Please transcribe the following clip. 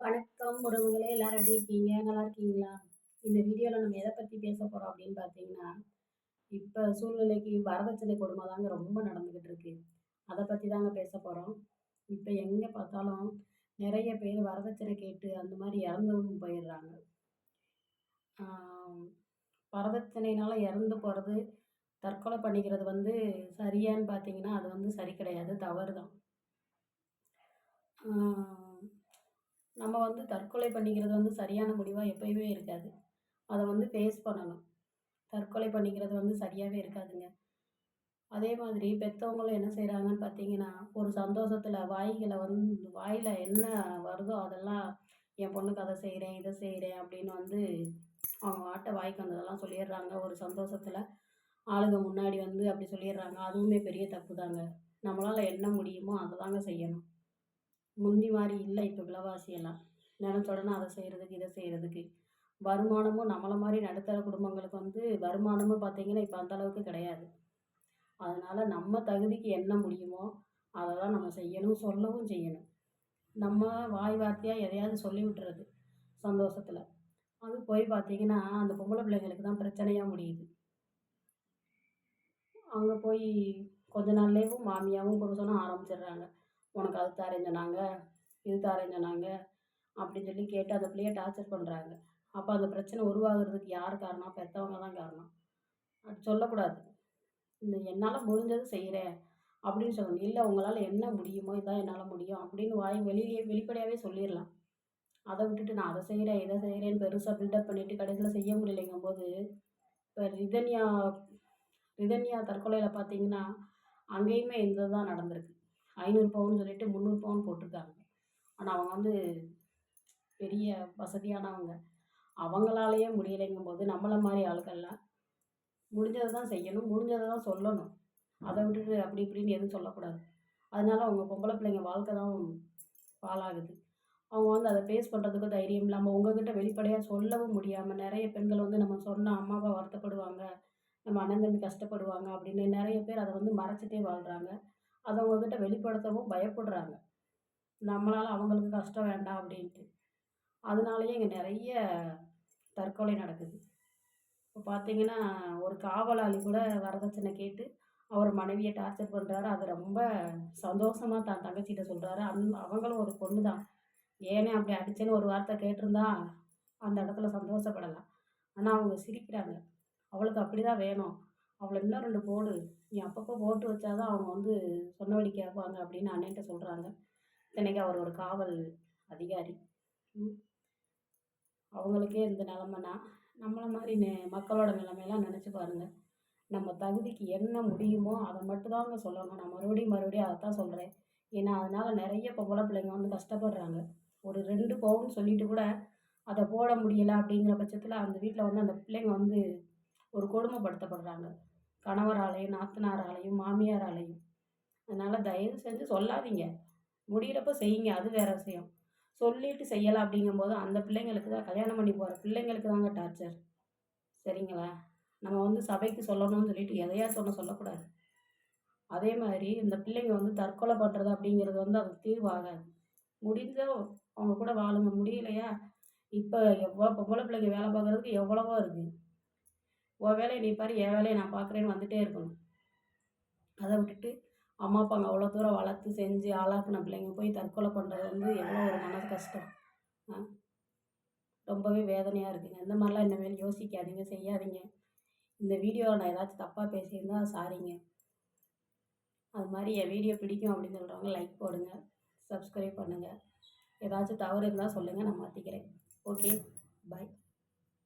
வணக்கம் உறவுகளே எல்லாரும் எப்படி இருக்கீங்க? நல்லா இருக்கீங்களா? இந்த வீடியோவில் நம்ம எதை பற்றி பேச போகிறோம் அப்படின்னு பார்த்தீங்கன்னா இப்போ சூழ்நிலைக்கு வரதட்சணை கொடுமை தாங்க ரொம்ப நடந்துக்கிட்டு இருக்கு. அதை பற்றி தாங்க பேச போகிறோம் இப்போ எங்கே பார்த்தாலும் நிறைய பேர் வரதட்சணை கேட்டு அந்த மாதிரி இறந்தவங்க போயிடுறாங்க. வரதட்சணையினால் இறந்து போகிறது தற்கொலை பண்ணிக்கிறது வந்து சரியான்னு பார்த்தீங்கன்னா அது வந்து சரி கிடையாது தவறு தான் நம்ம வந்து தற்கொலை பண்ணிக்கிறது வந்து சரியான முடிவாக எப்போயுமே இருக்காது. அதை வந்து ஃபேஸ் பண்ணணும். தற்கொலை பண்ணிக்கிறது வந்து சரியாகவே இருக்காதுங்க. அதே மாதிரி பெற்றவங்களும் என்ன செய்கிறாங்கன்னு பார்த்தீங்கன்னா ஒரு சந்தோஷத்தில் வாய்களை வந்து வாயில் என்ன வருதோ அதெல்லாம் என் பொண்ணுக்கு அதை செய்கிறேன் இதை செய்கிறேன் அப்படின்னு வந்து அவங்க ஆட்டை வாய்க்கு வந்ததெல்லாம் சொல்லிடுறாங்க. ஒரு சந்தோஷத்தில் ஆளுங்க முன்னாடி வந்து அப்படி சொல்லிடுறாங்க. அதுவுமே பெரிய தப்பு தாங்க நம்மளால் என்ன முடியுமோ அதை தாங்க செய்யணும். முந்தி மாதிரி இல்லை இப்போ விலைவாசியெல்லாம். நினச்ச உடனே அதை செய்கிறதுக்கு இதை செய்கிறதுக்கு வருமானமும் நம்மளை மாதிரி நடுத்தர குடும்பங்களுக்கு வந்து வருமானமும் பார்த்திங்கன்னா இப்போ அந்தளவுக்கு கிடையாது. அதனால் நம்ம தகுதிக்கு என்ன முடியுமோ அதெல்லாம் நம்ம செய்யணும் சொல்லவும் செய்யணும். நம்ம வாய் வார்த்தையாக எதையாவது சொல்லி விட்டுறது சந்தோஷத்தில். அது போய் பார்த்திங்கன்னா அந்த பொம்பளை பிள்ளைங்களுக்கு தான் பிரச்சனையாக முடியுது. அங்கே போய் கொஞ்ச நாள்லேயும் மாமியாவும் புருஷனும் ஆரம்பிச்சிடுறாங்க. உனக்கு அது தரேன் சொன்னாங்க இது தரேன் சொன்னாங்க அப்படின்னு சொல்லி கேட்டு அந்த பிள்ளைய டார்ச்சர் பண்ணுறாங்க அப்போ அந்த பிரச்சனை உருவாகிறதுக்கு யார் காரணம்? பெற்றவங்க தான் காரணம். அது சொல்லக்கூடாது. இந்த என்னால் முடிஞ்சது செய்கிறேன் அப்படின்னு சொல்லணும். இல்லை உங்களால் என்ன முடியுமோ இதான் என்னால் முடியும் அப்படின்னு வாய் வெளியே வெளிப்படையாகவே சொல்லிடலாம். அதை விட்டுட்டு நான் அதை செய்கிறேன் இதை செய்கிறேன்னு பெருசாக பில்டப் பண்ணிவிட்டு கடைசியில் செய்ய முடியலைங்கும் போது இப்போ ரிதன்யா ரிதன்யா தற்கொலையில் பார்த்தீங்கன்னா அங்கேயுமே இந்த தான் நடந்திருக்கு. ஐநூறு பவுன் சொல்லிட்டு முந்நூறு பவுன் போட்டிருக்காங்க. ஆனால் அவங்க வந்து பெரிய வசதியானவங்க. அவங்களாலேயே முடியலைங்கும் போது நம்மளை மாதிரி ஆளுக்கள்லாம் முடிஞ்சதை தான் செய்யணும் முடிஞ்சதை தான் சொல்லணும். அதை விட்டுட்டு அப்படி இப்படின்னு எதுவும் சொல்லக்கூடாது. அதனால அவங்க பொம்பளை பிள்ளைங்க வாழ்க்கை தான் பாழாகுது. அவங்க வந்து அதை ஃபேஸ் பண்ணுறதுக்கு தைரியம் இல்லாமல் உங்ககிட்ட வெளிப்படையாக சொல்லவும் முடியாமல் நிறைய பெண்கள் வந்து நம்ம சொன்னால் அம்மா அப்பா வருத்தப்படுவாங்க நம்ம அண்ணன் தம்பி கஷ்டப்படுவாங்க அப்படின்னு நிறைய பேர் அதை வந்து மறைச்சிட்டே வாழ்கிறாங்க அதை அவங்கக்கிட்ட வெளிப்படுத்தவும் பயப்படுறாங்க. நம்மளால் அவங்களுக்கு கஷ்டம் வேண்டாம் அப்படின்ட்டு. அதனாலயே இங்கே நிறைய தற்கொலை நடக்குது. இப்போ பார்த்தீங்கன்னா ஒரு காவலாளி கூட வரதட்சணை கேட்டு அவர் மனைவியை டார்ச்சர் பண்ணுறாரு அது ரொம்ப சந்தோஷமாக தான் தங்கச்சிகிட்ட சொல்கிறாரு அந் அவங்களும் ஒரு பொண்ணு தான் ஏனே அப்படி அடிச்சேன்னு ஒரு வார்த்தை கேட்டிருந்தா அந்த இடத்துல சந்தோஷப்படலாம். ஆனால் அவங்க சிரிக்கிறாங்க. அவளுக்கு அப்படி தான் வேணும். அவளை இன்னும் ரெண்டு போடு. நீ அப்பப்போ போட்டு வச்சாதான் அவங்க வந்து சொன்னபடி கேட்பாங்க அப்படின்னு அண்ணன்ட்ட சொல்கிறாங்க இத்தனைக்கு அவர் ஒரு காவல் அதிகாரி. அவங்களுக்கே இந்த நிலமைனா நம்மளை மாதிரி நெ மக்களோட நிலைமையெல்லாம் நினச்சி பாருங்கள் நம்ம தகுதிக்கு என்ன முடியுமோ அதை மட்டும்தாங்க சொல்லணும். நான் மறுபடியும் மறுபடியும் அதை தான் சொல்கிறேன் ஏன்னா அதனால் நிறைய பொம்பளை பிள்ளைங்க வந்து கஷ்டப்படுறாங்க. ஒரு ரெண்டு பவுன் சொல்லிட்டு கூட அதை போட முடியலை அப்படிங்கிற பட்சத்தில் அந்த வீட்டில் வந்து அந்த பிள்ளைங்க வந்து ஒரு கொடுமைப்படுத்தப்படுறாங்க. கணவராலையும் நாத்தனாராலையும் மாமியாராலையும். அதனால் தயவு செஞ்சு சொல்லாதீங்க. முடிகிறப்ப செய்யுங்க. அது வேறு விஷயம். சொல்லிட்டு செய்யலாம் அப்படிங்கும்போது அந்த பிள்ளைங்களுக்கு தான் கல்யாணம் பண்ணி போகிற பிள்ளைங்களுக்கு தாங்க டார்ச்சர் சரிங்களா? நம்ம வந்து சபைக்கு சொல்லணும்னு சொல்லிட்டு எதையா சொன்ன சொல்லக்கூடாது. அதே மாதிரி இந்த பிள்ளைங்க வந்து தற்கொலை பண்ணுறது அப்படிங்கிறது வந்து அது தீர்வாகாது முடிஞ்சால் அவங்க கூட வாழுங்க. முடியலையா? இப்போ எவ்வளோ பொம்பளை பிள்ளைங்க வேலை பார்க்குறதுக்கு எவ்வளவோ இருக்குது உன் வேலையை நீ பாரு என் வேலையை நான் பார்க்குறேன்னு வந்துகிட்டே இருக்கணும். அதை விட்டுட்டு அம்மா அப்பாங்க அவ்வளோ தூரம் வளர்த்து செஞ்சு ஆளாக்குன பிள்ளைங்க போய் தற்கொலை பண்ணுறது வந்து எவ்வளோ ஒரு மனது கஷ்டம். ரொம்பவே வேதனையாக இருக்குங்க. இந்த மாதிரிலாம் இனிமேல் யோசிக்காதீங்க செய்யாதீங்க. இந்த வீடியோவை நான் ஏதாச்சும் தப்பாக பேசியிருந்தா சாரிங்க. அது மாதிரி என் வீடியோ பிடிக்கும் அப்படின்னு சொல்கிறவங்க லைக் போடுங்க சப்ஸ்கிரைப் பண்ணுங்கள் ஏதாச்சும் தவறு இருந்தால் சொல்லுங்கள் நான் மாற்றிக்கிறேன் ஓகே பாய்